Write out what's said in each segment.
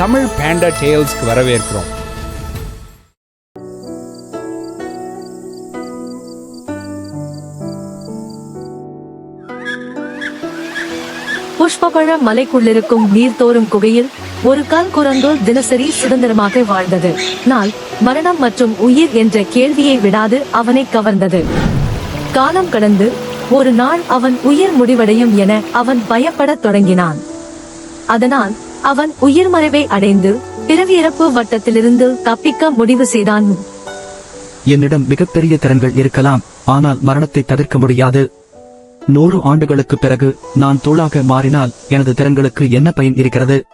தமிழ் பேண்டா டேல்ஸ்க்கு வரவேற்கிறோம். புஷ்பபழ மலைக்குள்ளிருக்கும் நீர்த்தோறும் குகையில் ஒரு கால் குரங்கோ தினசரி சுதந்திரமாக வாழ்ந்தது. நாள் மரணம் மற்றும் உயிர் என்ற கேள்வியை விடாது அவனை கவர்ந்தது. காலம் கடந்து ஒரு நாள் அவன் உயிர் முடிவடையும் என அவன் பயப்படத் தொடங்கினான். அதனால் அவன் உயிர் மறைவை அடைந்து பிறவியிறப்பு வட்டத்திலிருந்து தப்பிக்க முடிவு செய்தான். என்னிடம் மிகப்பெரிய திறன்கள் இருக்கலாம் ஆனால் மரணத்தை தவிர்க்க முடியாது. நூறு ஆண்டுகளுக்கு பிறகு நான் தூளாக மாறினால் எனது திறன்களுக்கு என்ன பயன் இருக்கிறது?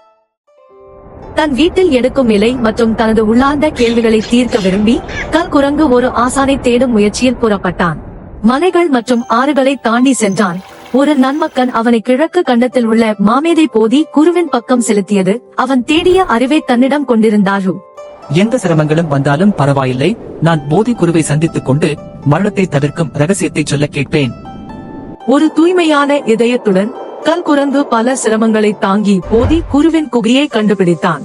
தன் வீட்டில் எடுக்கும் இலை மற்றும் தனது உள்ளார்ந்த கேள்விகளை தீர்க்க விரும்பி கல் குரங்கு ஒரு ஆசானை தேடும் முயற்சியில் புறப்பட்டான். மலைகள் மற்றும் ஆறுகளை தாண்டி சென்றான். ஒரு நன்மக்கன் அவனை கிழக்கு கண்டத்தில் உள்ள மாமேதை போதி குருவின் பக்கம் செலுத்தியது. அவன் தேடிய அறிவை தன்னிடம் கொண்டிருந்தாரு எந்த சிரமங்களும் வந்தாலும் பரவாயில்லை. நான் போதி குருவை சந்தித்துக் கொண்டு மரணத்தை தவிர்க்கும் ரகசியத்தை சொல்ல கேட்பேன். ஒரு தூய்மையான இதயத்துடன் கல் குரங்கு பல சிரமங்களை தாங்கி போதி குருவின் குகையை கண்டுபிடித்தான்.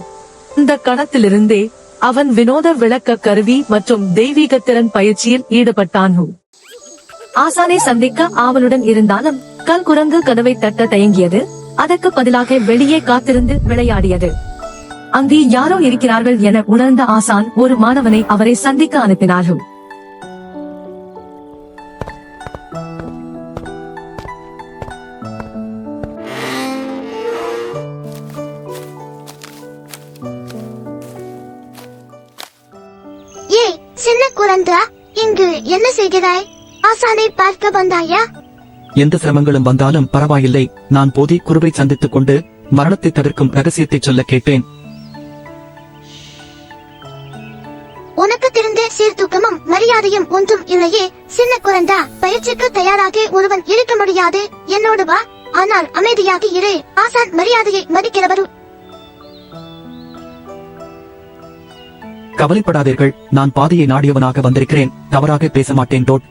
இந்த கணத்திலிருந்தே அவன் வினோத விளக்க கருவி மற்றும் தெய்வீக திறன் பயிற்சியில் ஈடுபட்டான். ஆசானை சந்திக்க ஆவலுடன் இருந்தாலும் கல் குரங்கு கதவை தட்ட தயங்கியது. அதற்கு பதிலாக வெளியே காத்திருந்து விளையாடியது. அங்கே யாரோ இருக்கிறார்கள் என உணர்ந்த ஆசான் ஒரு மாணவனை அவரை சந்திக்க அனுப்பினார்கள். ஏய் சின்ன குழந்தா இங்கு என்ன செய்கிறாய்? ஆசானை பார்க்க வந்தாயா? எந்த சிரமங்களும் வந்தாலும் பரவாயில்லை. நான் போதி குருவை சந்தித்துக் கொண்டு மரணத்தை தவிர்க்கும் ரகசியத்தை சொல்ல கேட்பேன் உனக்கு தெரிந்த சீர்தூக்கமும் மரியாதையும் ஒன்றும் இல்லையே. சின்ன குழந்தா பயிற்சிக்கு தயாராக ஒருவன் இருக்க முடியாது. என்னோடு வா. ஆனால் அமைதியாக இரு. ஆசான் மரியாதையை மதிக்கிறவரு. கவலைப்படாதீர்கள். நான் பாதையை நாடியவனாக வந்திருக்கிறேன். தவறாக பேச மாட்டேன் டோட்.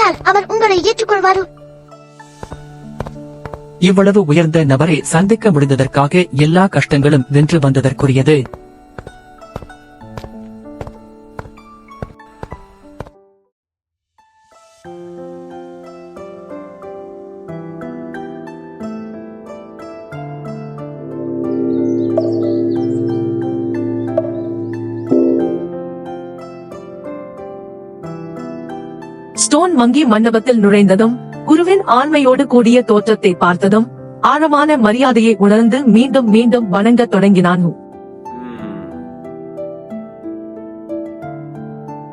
வந்தால் அவர் உங்களை ஏற்றுக்கொள்வாரு? இவ்வளவு உயர்ந்த நபரை சந்திக்க முடிந்ததற்காக எல்லா கஷ்டங்களும் வென்று வந்ததற்குரியது. மங்கி மண்டபத்தில் நுழைந்ததும் குருவின் ஆண்மையோடு கூடிய தோற்றத்தை பார்த்ததும் ஆழமான மரியாதையை உணர்ந்து மீண்டும் மீண்டும் வணங்கத் தொடங்கினான்.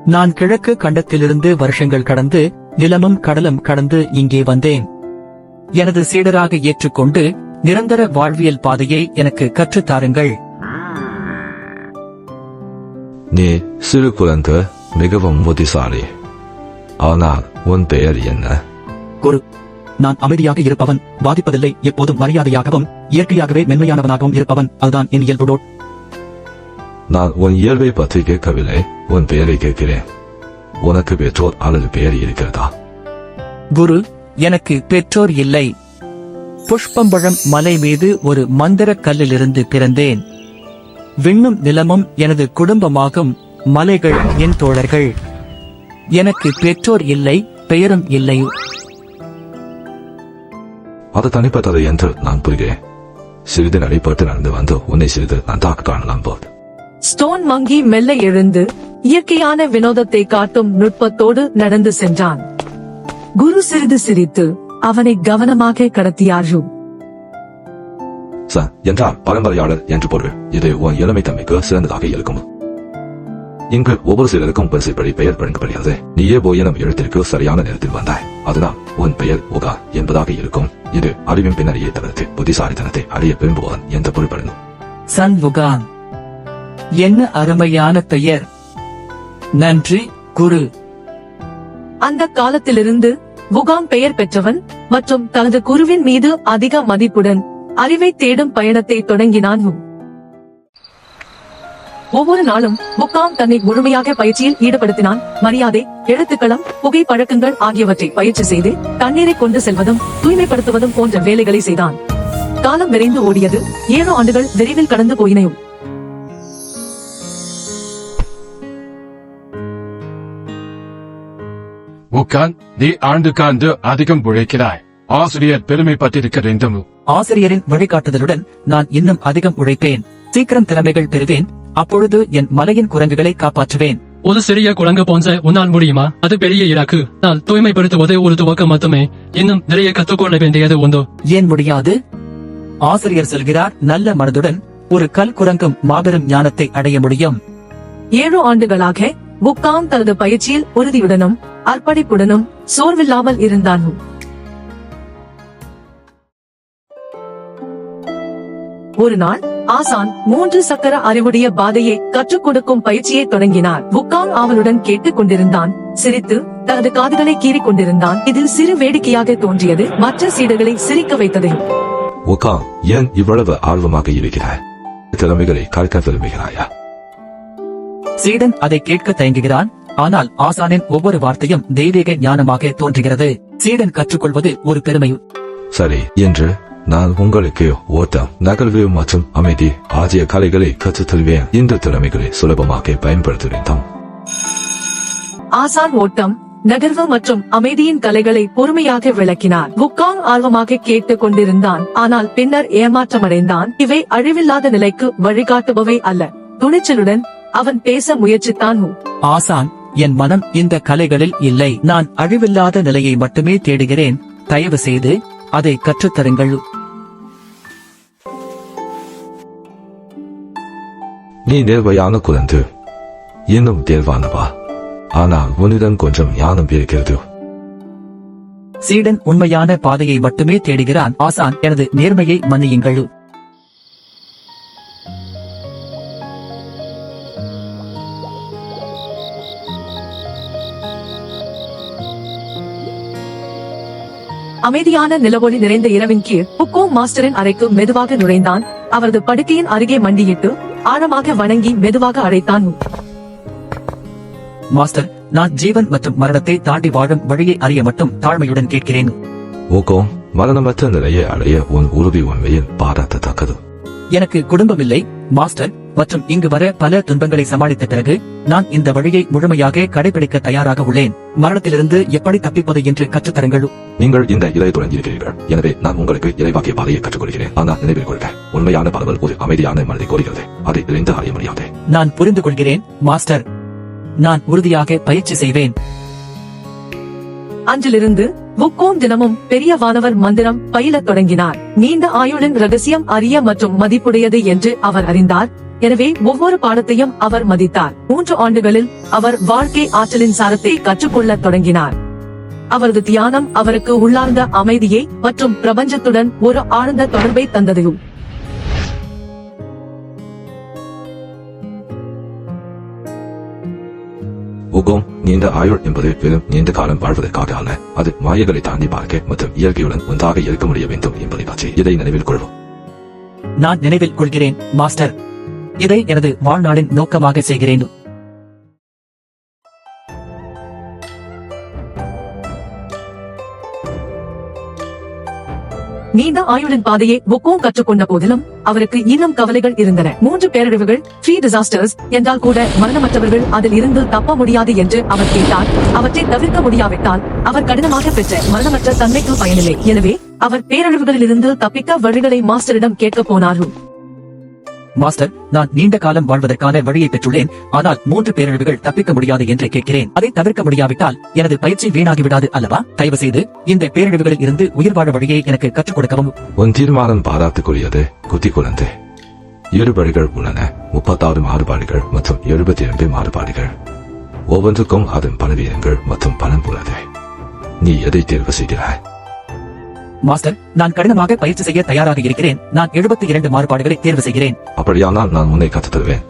நான் கிழக்கு கண்டத்திலிருந்து வருஷங்கள் கடந்து நிலமும் கடலும் கடந்து இங்கே வந்தேன். எனது சீடராக ஏற்றுக்கொண்டு நிரந்தர வாழ்வியல் பாதையை எனக்கு கற்றுத் தாருங்கள். நீ சிறு குழந்தை மிகவும் புத்திசாலி. ஆனால் உன் பெயர் என்ன? குரு நான் அமைதியாக இருப்பவன் பாதிப்பதில்லை எப்போதும் மரியாதையாகவும் இயற்கையாகவே மென்மையானவனாகவும் இருப்பவன் அதுதான் என் இயல்பு டோட். நான் உன் இயல்பை பற்றி கேட்கவில்லை உன் பெயரை கேட்கிறேன். உனக்கு பெற்றோர் அல்லது பெயர் இருக்கிறதா? குரு எனக்கு பெற்றோர் இல்லை. புஷ்பம்பழம் மலை மீது ஒரு மந்திர கல்லிலிருந்து பிறந்தேன். விண்ணும் நிலமும் எனது குடும்பமாகும் மலைகள் என் தோழர்கள். எனக்கு பெற்றோர் இல்லை பெயரும் இல்லை. அது தனிப்பட்டது என்று நான் புரிகிறேன். சிறிது நடைபெற்று நடந்து வந்து உன்னை சிறிது நன்றாக காணலாம் போது ஸ்டோன் மங்கி மெல்ல எழுந்து இயற்கையான வினோதத்தை காட்டும் நுட்பத்தோடு நடந்து சென்றான். குரு சிறிது சிரித்து அவனை கவனமாக கடத்தியார்கள். ச என்றால் பரம்பரையாளர் என்று பொருள். இது உன் இளமை தன்மைக்கு சிறந்ததாக இருக்கும். இங்கு ஒவ்வொரு சிலருக்கும் பரிசுப்படி பெயர் வழங்கப்படுகிறது நீயே போய் எனும் எழுத்திற்கு சரியான நேரத்தில் வந்தாய். அதனால் உன் பெயர் உகா என்பதாக இருக்கும். இது அறிவின் பின்னணியை தவிர்த்து புத்திசாலித்தனத்தை அறிய விரும்புவன் என்ற பொருள்படும் சண்முகான் என்ன அருமையான பெயர். நன்றி குரு. அந்த காலத்திலிருந்து புகாம் பெயர் பெற்றவன் மற்றும் தனது குருவின் மீது அதிக மதிப்புடன் அறிவை தேடும் பயணத்தை தொடங்கினான். ஒவ்வொரு நாளும் முக்காம் தன்னை முழுமையாக பயிற்சியில் ஈடுபடுத்தினான். மரியாதை எழுத்துக்களம் புகை பழக்கங்கள் ஆகியவற்றை பயிற்சி செய்து தண்ணீரை கொண்டு செல்வதும் தூய்மைப்படுத்துவதும் போன்ற வேலைகளை செய்தான். காலம் விரைந்து ஓடியது ஏழு ஆண்டுகள் விரைவில் கடந்து போயினையும். உக்கான் நீ ஆண்டுக்காண்டு அதிகம் உழைக்கிறாய். ஆசிரியர் பெருமைப்பட்டிருக்க வேண்டும்? ஆசிரியரின் வழிகாட்டுதலுடன் நான் இன்னும் அதிகம் உழைப்பேன். சீக்கிரம் திறமைகள் பெறுவேன். அப்பொழுது என் மலையின் குரங்குகளை காப்பாற்றுவேன். ஒரு சிறிய குரங்கு போன்ற உன்னால் முடியுமா? அது பெரிய இலக்கு நான் தூய்மைப்படுத்துவது ஒரு துவக்கம் மட்டுமே. இன்னும் நிறைய கற்றுக்கொள்ள வேண்டியது உண்டு. ஏன் முடியாது? ஆசிரியர் சொல்கிறார் நல்ல மனதுடன் ஒரு கல் குரங்கும் மாபெரும் ஞானத்தை அடைய முடியும். ஏழு ஆண்டுகளாக முக்காம் தனது பயிற்சியில் உறுதியுடனும் அர்ப்பணிப்புடனும் சோர்வில்லாமல் இருந்தான். ஒரு நாள் ஆசான் மூன்று சக்கர அறிவுடைய பாதையை கற்றுக் கொடுக்கும் பயிற்சியை தொடங்கினார். புக்காங் ஆவலுடன் கேட்டுக் கொண்டிருந்தான். சிரித்து தனது காதுகளை கீறிக் கொண்டிருந்தான். இது சிறு வேடிக்கையாக தோன்றியது. மற்ற சீடர்களை சிரிக்க வைத்தது. உக்கான் ஏன் இவ்வளவு ஆர்வமாக இருக்கிறாய்? திறமைகளை கற்க விரும்புகிறாயா? சீடன் அதை கேட்க தயங்குகிறான். ஆனால் ஆசானின் ஒவ்வொரு வார்த்தையும் தெய்வீக ஞானமாக தோன்றுகிறது. சீடன் கற்றுக்கொள்வது ஒரு பெருமை. சரி என்று நான் உங்களுக்கு ஓட்டம் நகர்வு மற்றும் அமைதி ஆகிய கலைகளை கற்றுத் தருவேன் இந்த திறமைகளை சுலபமாக பயன்படுத்த வேண்டும் ஆசான் ஓட்டம் நகர்வு மற்றும் அமைதியின் கலைகளை பொறுமையாக விளக்கினார். புக்காங் ஆர்வமாக கேட்டுக் கொண்டிருந்தான் ஆனால் பின்னர் ஏமாற்றமடைந்தான். இவை அழிவில்லாத நிலைக்கு வழிகாட்டுபவை அல்ல. துணிச்சலுடன் அவன் பேச முயற்சித்தான். ஆசான் என் மனம் இந்த கலைகளில் இல்லை. நான் அழிவில்லாத நிலையை மட்டுமே தேடுகிறேன். தயவு செய்து அதை கற்றுத்தருங்கள். நீ நேர்மையான குழந்தை இன்னும் தேர்வானவா ஆனால் உன்னிடம் கொஞ்சம் ஞானம் இருக்கிறது சீடன் உண்மையான பாதையை மட்டுமே தேடுகிறான் ஆசான் எனது நேர்மையை மன்னியுங்கள் அமைதியான நிலவொளி நிறைந்த இரவின் கீழ் புக்கோ மாஸ்டரின் அறைக்கு மெதுவாக நுழைந்தான் அவரது படுக்கையின் அருகே மண்டியிட்டு ஆழமாக வணங்கி மெதுவாக அழைத்தான். மாஸ்டர் நான் ஜீவன் மற்றும் மரணத்தை தாண்டி வாழும் வழியை அறிய மட்டும் தாழ்மையுடன் கேட்கிறேன். ஊக்கம் மரணமற்ற நிலையை அடைய உன் உறுதி உண்மையில் பாராட்டத்தக்கது. எனக்கு குடும்பமில்லை மாஸ்டர். மற்றும் இங்கு வர பல துன்பங்களை சமாளித்த பிறகு நான் இந்த வழியை முழுமையாக கடைபிடிக்க தயாராக உள்ளேன். மரணத்திலிருந்து எப்படி தப்பிப்பது என்று கற்றுத்தருங்கள். நீங்கள் இந்த இளையத்துடன் இருக்கிறீர்கள் எனவே நான் உங்களுக்கு இறைவாக்கிய பாதையை கற்றுக் கொடுக்கிறேன் ஆனால் நினைவில் கொள்க உண்மையான பரவல் ஒரு அமைதியான மனதை கோருகிறது. அதை இணைந்து அறிய முடியாது. நான் புரிந்து கொள்கிறேன் மாஸ்டர். நான் உறுதியாக பயிற்சி செய்வேன். அன்றிலிருந்து புக்கோம் தினமும் பெரிய வானவர் மந்திரம் பயிலத் தொடங்கினார். நீண்ட ஆயுளின் ரகசியம் அரிய மற்றும் மதிப்புடையது என்று அவர் அறிந்தார். எனவே ஒவ்வொரு பாடத்தையும் அவர் மதித்தார். மூன்று ஆண்டுகளில் அவர் வாழ்க்கை ஆற்றலின் சாரத்தை கற்றுக்கொள்ளத் தொடங்கினார். அவரது தியானம் அவருக்கு உள்ளார்ந்த அமைதியை மற்றும் பிரபஞ்சத்துடன் ஒரு ஆழ்ந்த தொடர்பை தந்தது. ஊக்கம் நீண்ட ஆயுள் என்பது வெறும் நீண்ட காலம் வாழ்வதற்காக அல்ல. அது மாயைகளை தாண்டி பார்க்க மற்றும் இயற்கையுடன் ஒன்றாக இருக்க முடிய வேண்டும் என்பதை பற்றி இதை நினைவில் கொள்வோம். நான் நினைவில் கொள்கிறேன் மாஸ்டர். இதை எனது வாழ்நாளின் நோக்கமாக செய்கிறேன். நீண்ட ஆயுளின் பாதையை புக்கோம் கற்றுக்கொண்ட போதிலும் அவருக்கு இன்னும் கவலைகள் இருந்தன. மூன்று பேரழிவுகள் த்ரீ டிசாஸ்டர்ஸ் என்றால் கூட மரணமற்றவர்கள் அதில் இருந்து தப்ப முடியாது என்று அவர் கேட்டார். அவற்றை தவிர்க்க முடியாவிட்டால் அவர் கடினமாக பெற்ற மரணமற்ற தன்மைக்கு பயனில்லை. எனவே அவர் பேரழிவுகளிலிருந்து தப்பிக்க வழிகளை மாஸ்டரிடம் கேட்கப் போனார் மாஸ்டர் நான் நீண்ட காலம் வாழ்வதற்கான வழியை பெற்றுள்ளேன். ஆனால் மூன்று பேரழிவுகள் தப்பிக்க முடியாது என்று கேட்கிறேன். அதை தவிர்க்க முடியாவிட்டால் எனது பயிற்சி வீணாகிவிடாது அல்லவா? தயவு செய்து இந்த பேரழிவுகளில் இருந்து உயிர் வாழ வழியை எனக்கு கற்றுக் கொடுக்கவும். உன் தீர்மானம் பாராட்டுக்குரியது குட்டி குழந்தை. ஏழு வழிகள் உள்ளன. முப்பத்தாறு மாறுபாடுகள் மற்றும் எழுபத்தி இரண்டு மாறுபாடுகள். ஒவ்வொன்றுக்கும் அதன் பலவீனங்கள் மற்றும் பலன் உள்ளது. நீ எதை தேர்வு செய்கிறாய்? மாஸ்டர் நான் கடினமாக பயிற்சி செய்ய தயாராக இருக்கிறேன். நான் எழுபத்தி இரண்டு மாறுபாடுகளை தேர்வு செய்கிறேன். அப்படியானால் நான் உன்னை கற்றுத் தருவேன்.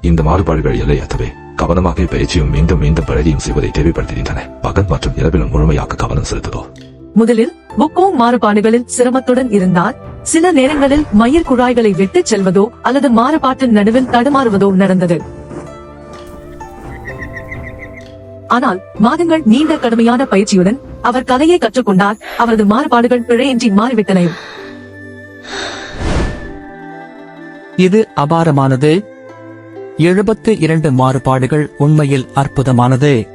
இந்த மாறுபாடுகள் எல்லையற்றவை. கவனமாக பயிற்சியும் மீண்டும் மீண்டும் பழகியும் செய்வதை தேவைப்படுத்துகின்றன பகல் மற்றும் இரவிலும் முழுமையாக கவனம் செலுத்துதோ முதலில் புக்கோ மாறுபாடுகளில் சிரமத்துடன் இருந்தார் சில நேரங்களில் மயிர் குழாய்களை விட்டுச் செல்வதோ அல்லது மாறுபாட்டின் நடுவில் தடுமாறுவதோ நடந்தது. ஆனால் மாதங்கள் நீண்ட கடுமையான பயிற்சியுடன் அவர் கலையை கற்றுக்கொண்டார். அவரது மாறுபாடுகள் பிழையின்றி மாறிவிட்டன. இது அபாரமானது. எழுபத்து இரண்டு மாறுபாடுகள் உண்மையில் அற்புதமானது.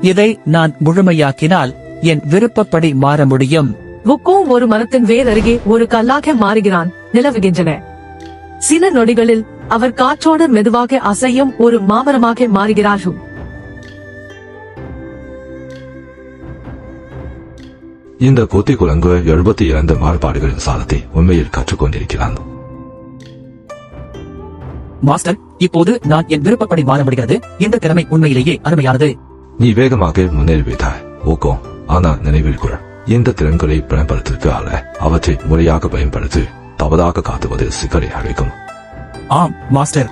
இதை நான் முழுமையாக்கினால் என் விருப்பப்படி மாற முடியும். புக்கோ ஒரு மரத்தின் வேர் அருகே ஒரு கல்லாக மாறுகிறான் நிலவுகின்றன. சில நொடிகளில் அவர் காற்றோடு மெதுவாக அசையும் ஒரு மாமரமாக மாறுகிறார்கள். இந்த கொத்தி குரங்கு எழுபத்தி இரண்டு மாறுபாடுகளின் சாதத்தை உண்மையில் கற்றுக்கொண்டிருக்கிறான். மாஸ்டர் இப்போது நான் என் விருப்பப்படி மாற முடிகிறது. இந்த திறமை உண்மையிலேயே அருமையானது. நீ வேகமாக முன்னேறிவிட்டாய் ஊக்கம் ஆனால் நினைவில் கொள். இந்த திறன்களை பயன்படுத்திற்கு அல்ல அவற்றை முறையாக பயன்படுத்தி தவறாக காட்டுவது சிக்கலை அழைக்கும் ஆம் மாஸ்டர்.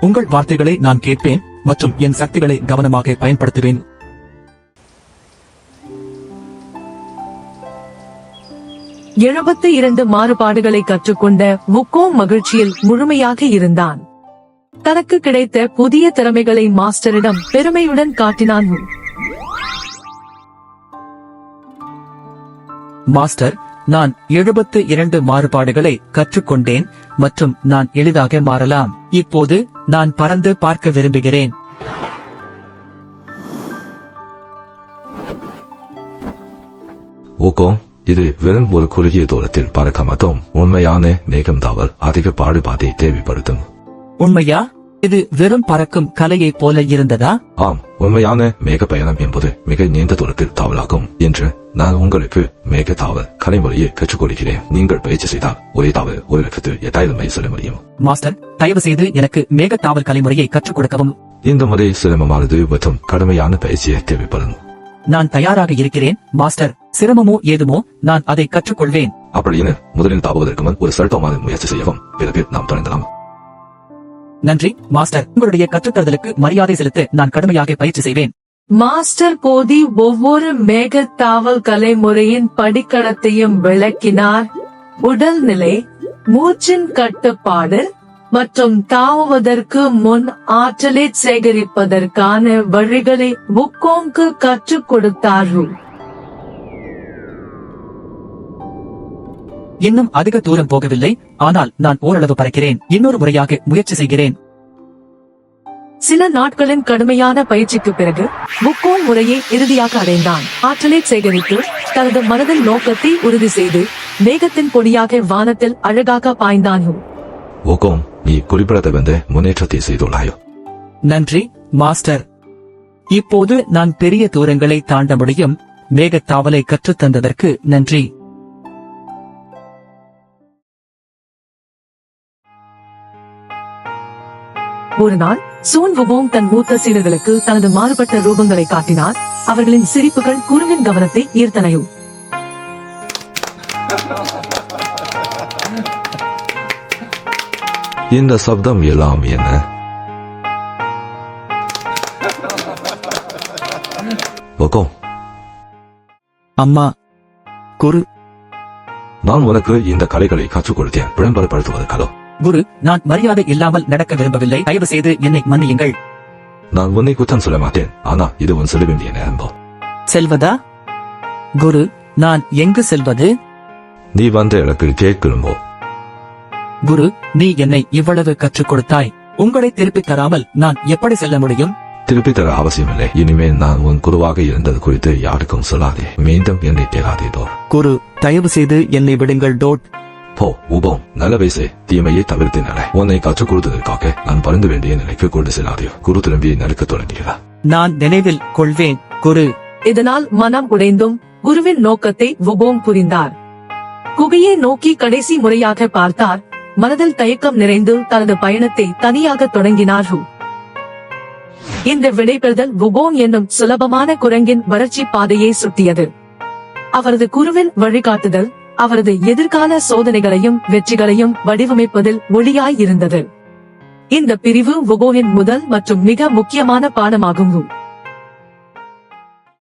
உங்கள் வார்த்தைகளை நான் கேட்பேன் மற்றும் என் சக்திகளை கவனமாக பயன்படுத்துவேன். எழுபத்தி இரண்டு மாறுபாடுகளை கற்றுக்கொண்ட முக்கோ மகிழ்ச்சியில் முழுமையாக இருந்தான். தனக்கு கிடைத்த புதிய திறமைகளை மாஸ்டரிடம் பெருமையுடன் காட்டினான் மாஸ்டர் நான் எழுபத்து இரண்டு மாறுபாடுகளை கற்றுக்கொண்டேன் மற்றும் நான் எளிதாக மாறலாம். இப்போது நான் பறந்து பார்க்க விரும்புகிறேன். ஊக்கம் இது வெறும் ஒரு குறுகிய தூரத்தில் பறக்க மட்டும் உண்மையான மேகம் தவறு அதிக பாடுபாட்டை தேவைப்படுத்தும் உண்மையா இது வெறும் பறக்கும் கலையைப் போல இருந்ததா ஆம் உண்மையான மேக பயணம் என்பது மிக நீண்ட தூரத்தில் தாவலாகும் என்று நான் உங்களுக்கு மேக தாவல் கலைமுறையை கற்றுக் கொடுக்கிறேன் நீங்கள் பயிற்சி செய்தால் ஒரே தாவல் ஒரு லட்சத்து எட்டாயிரம் மைல் செல்ல முடியும் மாஸ்டர் தயவு செய்து எனக்கு மேகத்தாவல் கலைமுறையை கற்றுக் கொடுக்கவும் இந்த முறை சிரமமானது மற்றும் கடுமையான பயிற்சியை தேவைப்படும் நான் தயாராக இருக்கிறேன் மாஸ்டர். சிரமமோ ஏதுமோ நான் அதை கற்றுக்கொள்வேன். அப்படின்னு முதலில் தாவுவதற்கு முன் ஒரு சட்டமான முயற்சி செய்யவும் பிறகு நாம் தொடங்கலாம். நன்றி மாஸ்டர். உங்களுடைய கற்றுத்தருதலுக்கு மரியாதை செலுத்த நான் கடுமையாக பயிற்சி செய்வேன். மாஸ்டர் போதி ஒவ்வொரு மேகத்தாவல் கலைமுறையின் படிக்கடத்தையும் விளக்கினார். உடல்நிலை மூச்சின் கட்டுப்பாடு மற்றும் தாவுவதற்கு முன் ஆற்றலை சேகரிப்பதற்கான வழிகளை புக்கோங்கு கற்றுக் கொடுத்தார்கள். இன்னும் அதிக தூரம் போகவில்லை ஆனால் நான் ஓரளவு பறக்கிறேன் இன்னொரு முறையாக முயற்சி செய்கிறேன். சில நாட்களின் கடுமையான பயிற்சிக்கு பிறகு புக்கோ முறையை இறுதியாக அடைந்தான். ஆற்றலை சேகரித்து தனது மனதின் நோக்கத்தை உறுதி செய்து மேகத்தின் பொடியாக வானத்தில் அழகாக பாய்ந்தான். நீ குறிப்பிடத்தகுந்த முன்னேற்றத்தை செய்துள்ளாயோ? நன்றி மாஸ்டர். இப்போது நான் பெரிய தூரங்களை தாண்ட முடியும். மேகத்தாவலை கற்றுத்தந்ததற்கு நன்றி. ஒரு நாள் சூன் வுபோங் தன் மூத்த சீடர்களுக்கு தனது மாறுபட்ட ரூபங்களை காட்டினார். அவர்களின் சிரிப்புகள் குருவின் கவனத்தை ஈர்த்தனையும். இந்த சப்தம் எல்லாம் என்ன? ஊக்கம் அம்மா குரு. நான் உனக்கு இந்த கலைகளை கற்றுக் கொடுத்தேன் விளம்பரப்படுத்துவதற்காக குரு நான் மரியாதை இல்லாமல் நடக்க விரும்பவில்லை. தயவு செய்து என்னை மன்னியுங்கள். நான் உன்னை குற்றம் சொல்ல மாட்டேன். ஆனா இது உன் சொல்ல வேண்டிய நேரம் செல்வதா? குரு நான் எங்கு செல்வது? நீ வந்த இடத்தில் கேட்கிறோமோ குரு நீ என்னை இவ்வளவு கற்றுக் கொடுத்தாய். உங்களை திருப்பித் தராமல் நான் எப்படி செல்ல முடியும்? திருப்பி தர அவசியமில்லை. இனிமேல் நான் உன் குருவாக இருந்தது குறித்து யாருக்கும் சொல்லாதே. மீண்டும் என்னை தேடாதேதோ குரு தயவு செய்து என்னை விடுங்கள் டோட் போ உபம். நல்ல வயசு தீமையை தவிர்த்து நட உன்னை கற்றுக் கொடுத்ததற்காக நான் பறந்து வேண்டிய நிலைக்கு கொண்டு செல்லாதே. குரு திரும்பி நடக்க தொடங்குகிறார் நான் நினைவில் கொள்வேன் குரு. இதனால் மனம் உடைந்தும் குருவின் நோக்கத்தை வுபோங் புரிந்தார். குகையை நோக்கி கடைசி முறையாக பார்த்தார். மனதில் தயக்கம் நிறைந்து தனது பயணத்தை தனியாக தொடங்கினார்கள். இந்த விடைபெறுதல் குபோன் என்னும் சுலபமான குரங்கின் வறட்சி பாதையை சுட்டியது அவரது குருவின் வழிகாட்டுதல் அவரது எதிர்கால சோதனைகளையும் வெற்றிகளையும் வடிவமைப்பதில் ஒளியாய் இருந்தது. இந்த பிரிவு வுபோவின் முதல் மற்றும் மிக முக்கியமான பாடமாகும்.